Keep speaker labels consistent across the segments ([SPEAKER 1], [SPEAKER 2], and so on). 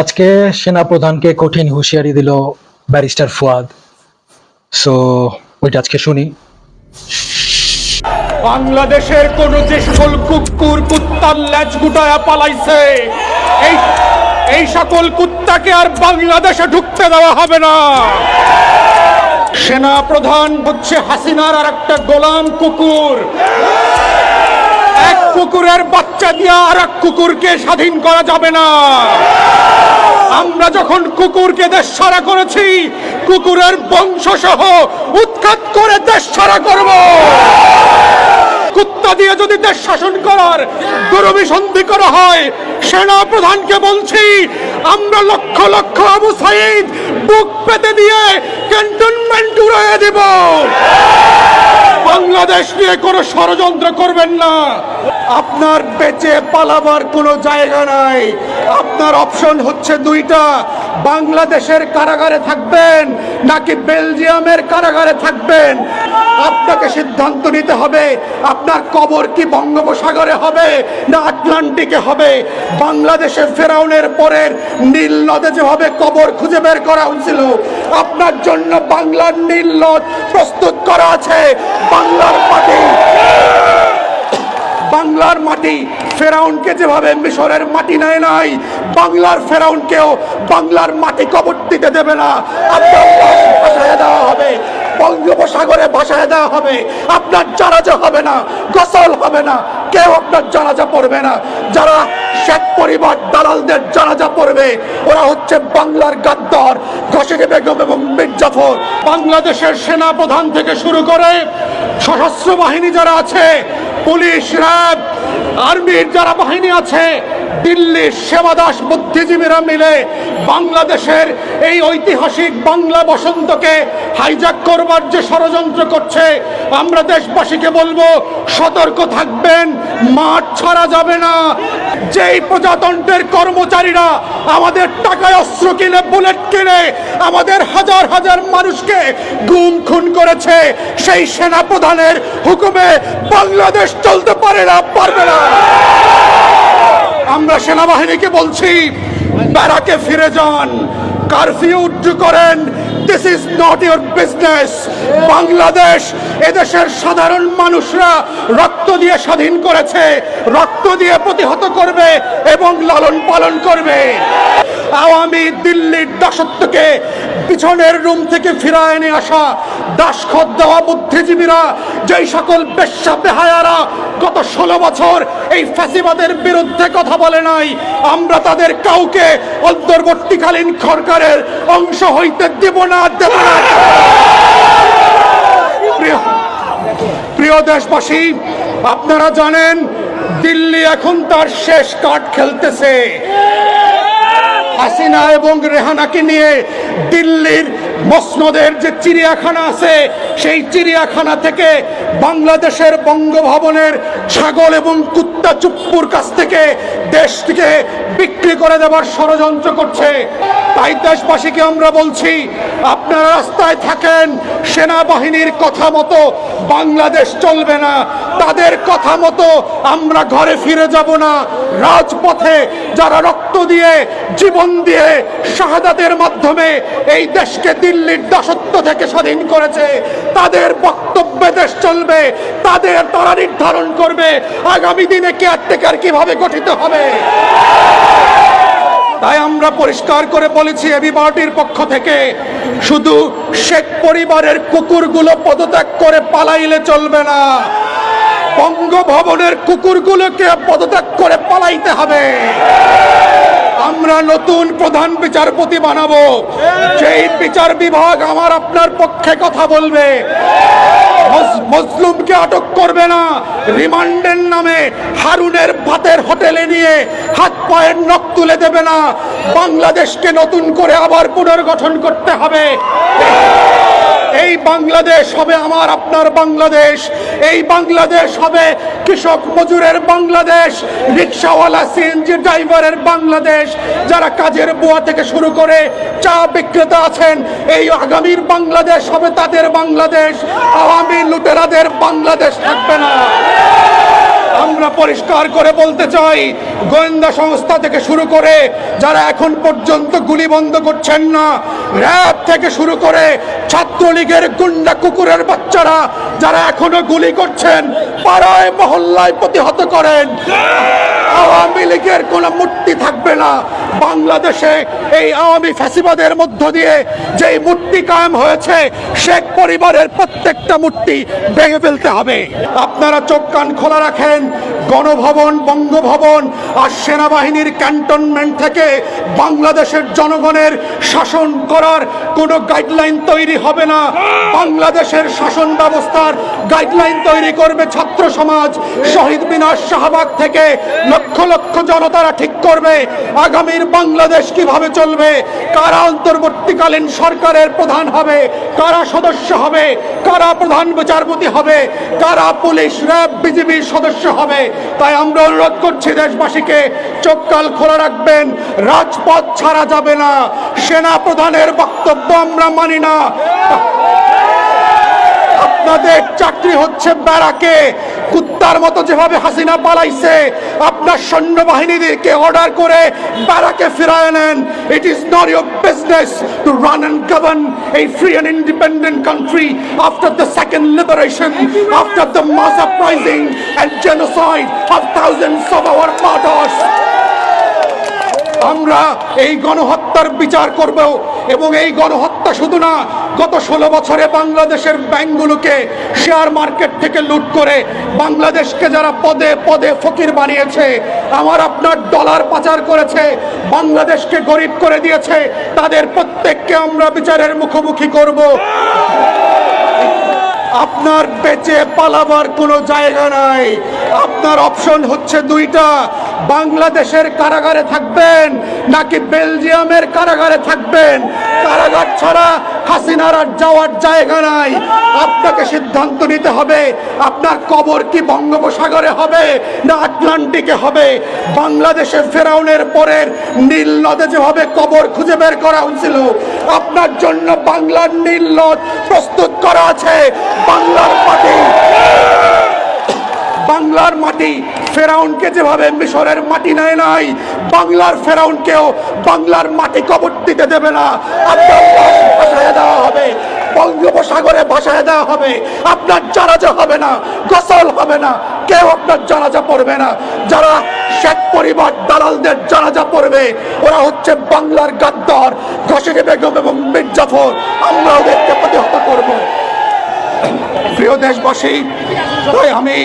[SPEAKER 1] আজকে সেনাপ্রধানকে কঠিন হুঁশিয়ারি দিল ব্যারিস্টার ফুয়াদ। সো ওইটা আজকে শুনি।
[SPEAKER 2] বাংলাদেশের কোন যে সকল কুকুর, কুত্তার ল্যাচ গুটায়া পালাইছে, এই এই সকল কুত্তাকে আর বাংলাদেশে ঢুকতে দেওয়া হবে না। সেনা প্রধান হচ্ছে হাসিনার আর একটা গোলাম কুকুর। এক কুকুরের বাচ্চা দিয়ে আর এক কুকুরকে স্বাধীন করা যাবে না। আমরা যখন কুকুরকে দেশ ছাড়া করেছি, কুকুরের বংশ সহ উৎখাত করে দেশ ছাড়া করব। কুত্তা দিয়ে যদি দেশ শাসন করার দুরভিসন্ধি করা হয় সেনা প্রধানকে বলছি, আমরা লক্ষ লক্ষ আবু সাইদ বুক পেতে দিয়ে ক্যান্টনমেন্ট উড়িয়ে দেব। বাংলাদেশ নিয়ে কোনো ষড়যন্ত্র করবেন না। আপনার বেঁচে পালাবার কোনো জায়গা নাই। আপনার অপশন হচ্ছে দুইটা। বাংলাদেশের কারাগারে থাকবেন নাকি বেলজিয়ামের কারাগারে থাকবেন? আপনাকে সিদ্ধান্ত নিতে হবে, আপনার কবর কি বঙ্গোপসাগরে হবে না আটলান্টিকে হবে? বাংলাদেশে ফেরাউনের পরের নীল নদে যেভাবে কবর খুঁজে বের করা হয়েছিল, আপনার জন্য বাংলার নীল নদ প্রস্তুত করা আছে। বাংলার মাটি বাংলার মাটি ফেরাউনকে যেভাবে মিশরের মাটি নেয় নাই, বাংলার ফেরাউনকেও বাংলার মাটি কবর দিতে দেবে না। আপনার দেওয়া হবে বঙ্গোপসাগরে ভাসায় দেওয়া হবে। আপনার জানাজা হবে না, গোসল হবে না, কেউ আপনার জানাজা পড়বে না। যারা শেখ পরিবার দালালদের জানাজা পড়বে, ওরা হচ্ছে বাংলার গাদ্দার ঘসিকে বেগম এবং মির্জাফর বাংলাদেশের সেনা প্রধান থেকে শুরু করে সশস্ত্র বাহিনী যারা আছে, পুলিশ, র্যাব, আর্মির যারা বাহিনী আছে দিল্লির সেবাদাস বুদ্ধিজীবীরা মিলে বাংলাদেশের এই ঐতিহাসিক বাংলা বসন্তকে হাইজ্যাক করবার যে ষড়যন্ত্র করছে, আমরা দেশবাসীকে বলব, সতর্ক থাকবেন, মাঠ ছাড়া যাবে না। যেই প্রজাতন্ত্রের কর্মচারীরা আমাদের টাকায় অস্ত্র কিনে, বুলেট কিনে, আমাদের হাজার হাজার মানুষকে গুম খুন করেছে, সেই সেনা প্রধানের হুকুমে বাংলাদেশ চলতে পারে না, পারবে না। আমরা সেনাবাহিনীকে বলছি, ব্যারাকে ফিরে যান। কারফিউ করেন। This is not your business Bangladesh এদেশের সাধারণ মানুষরা রক্ত দিয়ে স্বাধীন করেছে, রক্ত দিয়ে প্রতিহত করবে এবং লালন পালন করবে। আওয়ামী দিল্লির দাসত্বকে পিছনের রুম থেকে ফিরায় এনে আসা দাসখত দেওয়া বুদ্ধিজীবীরা, যেই সকল বেশ্যা বেহায়ারা গত ষোলো বছর এই ফ্যাসিবাদের বিরুদ্ধে কথা বলে নাই, আমরা তাদের কাউকে অন্তর্বর্তীকালীন সরকারের অংশ হইতে দেব না দেব না। প্রিয় দেশবাসী, আপনারা জানেন, দিল্লি এখন তার শেষ কার্ড খেলতেছে। হাসিনা এবং রেহানাকে নিয়ে দিল্লির মসনদের যে চিড়িয়াখানা আছে, সেই চিড়িয়াখানা থেকে বাংলাদেশের বঙ্গভবনের ছাগল এবং কুত্তা চুপ্পুর কাছ থেকে দেশটিকে বিক্রি করে দেওয়ার ষড়যন্ত্র করছে। তাই দেশবাসীকে আমরা বলছি, আপনারা রাস্তায় থাকেন, সেনাবাহিনীর কথা মতো বাংলাদেশ চলবে না। তাদের কথা মতো আমরা ঘরে ফিরে যাব না। রাজপথে যারা রক্ত দিয়ে, জীবন দিয়ে শাহাদাতের মাধ্যমে এই দেশকে দিল্লির দাসত্ব থেকে স্বাধীন করেছে। তাদের বক্তব্যে দেশ চলবে, তাদের তারা নির্ধারণ করবে, আগামী দিনে কেয়ারটেকার কীভাবে গঠিত হবে? তাই আমরা পরিষ্কার করে বলেছি এবি পার্টির পক্ষ থেকে, শুধু শেখ পরিবারের কুকুরগুলো পদত্যাগ করে পালাইলে চলবে না। বঙ্গভবনের কুকুরগুলোকে পদত্যাগ করে পালাইতে হবে। আমরা নতুন প্রধান বিচারপতি বানাবো। সেই বিচার বিভাগ আমার আপনার পক্ষে কথা বলবে, মজ- মজলুমকে আটক করবে না। রিমান্ডের নামে হারুনের ভাতের হোটেলে নিয়ে হাত পায়ের নখ তুলে দেবে না। বাংলাদেশকে নতুন করে আবার পুনর্গঠন করতে হবে। এই বাংলাদেশ হবে আমার, আপনার বাংলাদেশ। এই বাংলাদেশ হবে কৃষক মজুরের বাংলাদেশ, রিক্সাওয়ালা সিএনজি ড্রাইভারের বাংলাদেশ। যারা কাজের বুয়া থেকে শুরু করে চা বিক্রেতা আছেন, এই আগামীর বাংলাদেশ হবে তাদের বাংলাদেশ। আওয়ামী লুটেরাদের বাংলাদেশ থাকবে না। আমরা পরিষ্কার করে বলতে চাই, গোয়েন্দা সংস্থা থেকে শুরু করে যারা এখন পর্যন্ত গুলি বন্ধ করছেন না, র্যাব থেকে শুরু করে ছাত্রলীগের গুন্ডা কুকুরের বাচ্চারা যারা এখনও গুলি করছেন, পাড়ায়, মহল্লায় প্রতিহত করেন। আওয়ামী লীগের কোনো মূর্তি থাকবে না। বাংলাদেশে এই আওয়ামী ফ্যাসিবাদের মধ্য দিয়ে যেই মূর্তি কায়েম হয়েছে, শেখ পরিবারের প্রত্যেকটা মূর্তি ভেঙে ফেলতে হবে। আপনারা চোখ কান খোলা রাখেন, গণভবন, বঙ্গভবন আর সেনাবাহিনীর ক্যান্টনমেন্ট থেকে বাংলাদেশের জনগণের শাসন করার কোনো গাইডলাইন তৈরি হবে না। বাংলাদেশের শাসন ব্যবস্থার গাইডলাইন তৈরি করবে ছাত্র সমাজ, শহীদ মিনার শাহবাগ থেকে লক্ষ লক্ষ জনতারা ঠিক করবে, আগামীর বাংলাদেশ কীভাবে চলবে, কারা অন্তর্বর্তীকালীন সরকারের প্রধান হবে, কারা সদস্য হবে, কারা প্রধান বিচারপতি হবে, কারা পুলিশ, র্যাব, বিজিবির সদস্য হবে। তাই আমরা অনুরোধ করছি দেশবাসীকে, চোখ কাল খোলা রাখবেন, রাজপথ ছাড়া যাবে না, সেনা প্রধানের বক্তব্য আমরা মানি না। আপনাদের চাকরি হচ্ছে ব্যারাকে, কুত্তার মতো যেভাবে হাসিনা পালাইছে আপনার সৈন্যবাহিনীদেরকে অর্ডার করে বারাকে ফিরায় নেন। It is not your business to run and govern এই free and independent country after the second liberation after the mass uprising and genocide of thousands of our fathers আমরা এই গণহত্যার বিচার করব। এবং এই গণহত্যা শুধু না, গত ষোলো বছরে বাংলাদেশের ব্যাংকগুলোকে শেয়ার মার্কেট থেকে লুট করে বাংলাদেশকে যারা পদে পদে ফকির বানিয়েছে, আমার আপনার ডলার পাচার করেছে, বাংলাদেশকে গরিব করে দিয়েছে, তাদের প্রত্যেককে আমরা বিচারের মুখোমুখি করব। আপনার বেঁচে পালাবার কোনো জায়গা নাই। আপনার অপশন হচ্ছে দুইটা বাংলাদেশের কারাগারে থাকবেন নাকি বেলজিয়ামের কারাগারে থাকবেন? কারাগার ছাড়া হাসিনার আর যাওয়ার জায়গা নাই। আপনাকে সিদ্ধান্ত নিতে হবে, আপনার কবর কি বঙ্গোপসাগরে হবে না আটলান্টিকে হবে? বাংলাদেশে ফেরাউনের পরের নীল নদে যেভাবে কবর খুঁজে বের করা হয়েছিল, আপনার জন্য বাংলার নীল নদ প্রস্তুত করা আছে। বাংলার মাটি বাংলার মাটি ফেরাউনকে যেভাবে মিশরের মাটি নেয় নাই, বাংলার ফেরাউনকেও বাংলার মাটি কবর দিতে দেবে না। দেওয়া হবে, বঙ্গোপসাগরে ভাসায় দেওয়া হবে। আপনার জানাজা হবে না, গোসল হবে না, কেউ আপনার জানাজা পড়বে না। যারা শেখ পরিবার দালালদের জানাজা পড়বে, ওরা হচ্ছে বাংলার গাদ্দার ঘসেকে বেগম এবং মির্জাফর। আমরা ওদেরকে প্রতিহত করব। প্রিয় দেশবাসী, তাই আমি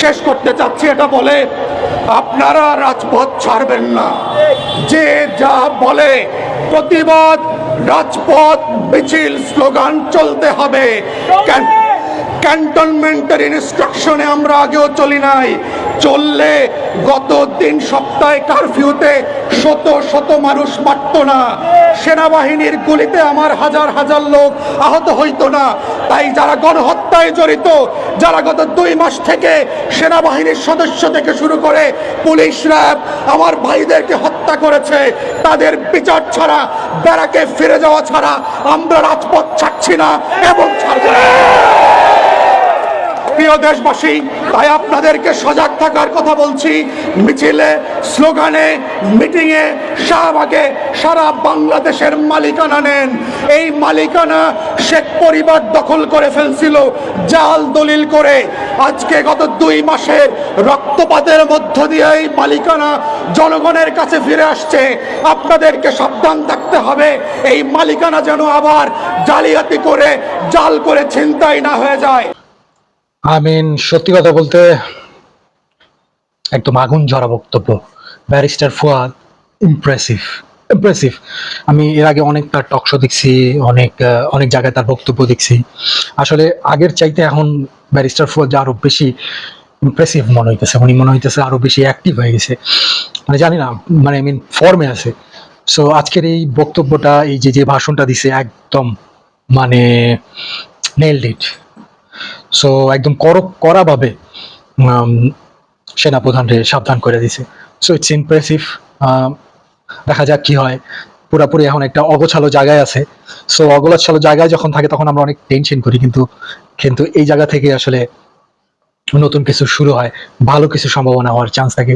[SPEAKER 2] শেষ করতে চাচ্ছি, এটা বলে আপনারা রাজপথ ছাড়বেন না। যে যা বলে প্রতিবাদ, রাজপথ মিছিল স্লোগান চলতে হবে। ক্যান্টনমেন্টের ইনস্ট্রাকশনে আমরা আগেও চলি নাই। চললে গত তিন সপ্তাহে কারফিউতে শত শত মানুষ মারত না। সেনাবাহিনীর গুলিতে আমার হাজার হাজার লোক আহত হইত না। তাই যারা গণহত্যায় জড়িত, যারা গত দুই মাস থেকে সেনাবাহিনীর সদস্য থেকে শুরু করে পুলিশ র্যাব আমার ভাইদেরকে হত্যা করেছে, তাদের বিচার ছাড়া, ব্যারাকে ফিরে যাওয়া ছাড়া আমরা রাজপথ ছাড়ছি না এবং ছাড়ব না। প্রিয় দেশবাসী, তাই আপনাদেরকে সজাগ থাকার কথা বলছি। মিছিলে, স্লোগানে, মিটিংয়ে শাহবাগে সারা বাংলাদেশের মালিকানা নেন। এই মালিকানা শেখ পরিবার দখল করে ফেলছিল, জাল দলিল করে। আজকে গত দুই মাসের রক্তপাতের মধ্য দিয়ে এই মালিকানা জনগণের কাছে ফিরে আসছে। আপনাদেরকে সাবধান থাকতে হবে, এই মালিকানা যেন আবার জালিয়াতি করে, জাল করে ছিনতাই না হয়ে যায়।
[SPEAKER 1] আই মিন সত্যি কথা বলতে একদম আগুন ঝরা বক্তব্য। ব্যারিস্টার ফুয়াদ ইমপ্রেসিভ ইমপ্রেসিভ আমি এর আগে অনেক তার টক শো দেখছি, অনেক অনেক জায়গায় তার বক্তব্য দেখছি। আসলে আগের চাইতে এখন ব্যারিস্টার ফুয়াদ যে আরও বেশি ইমপ্রেসিভ মনে হইতেছে, উনি মনে হইতেছে আরও বেশি অ্যাক্টিভ হয়ে গেছে। মানে জানি না মানে আই মিন ফর্মে আছে। সো আজকের এই বক্তব্যটা, এই যে যে ভাষণটা দিছে, একদম মানে নেইলড ইট সো একদম কর সেনা সেনাপ্রধানরে সাবধান করে দিছে। সো ইটস ইমপ্রেসিভ দেখা যাক কি হয়। পুরাপুরি এখন একটা অগোছালো জায়গায় আছে। সো অগোছালো জায়গায় যখন থাকে তখন আমরা অনেক টেনশন করি, কিন্তু কিন্তু এই জায়গা থেকে আসলে নতুন কিছু শুরু হয়। ভালো কিছু সম্ভাবনা হওয়ার চান্স থাকে।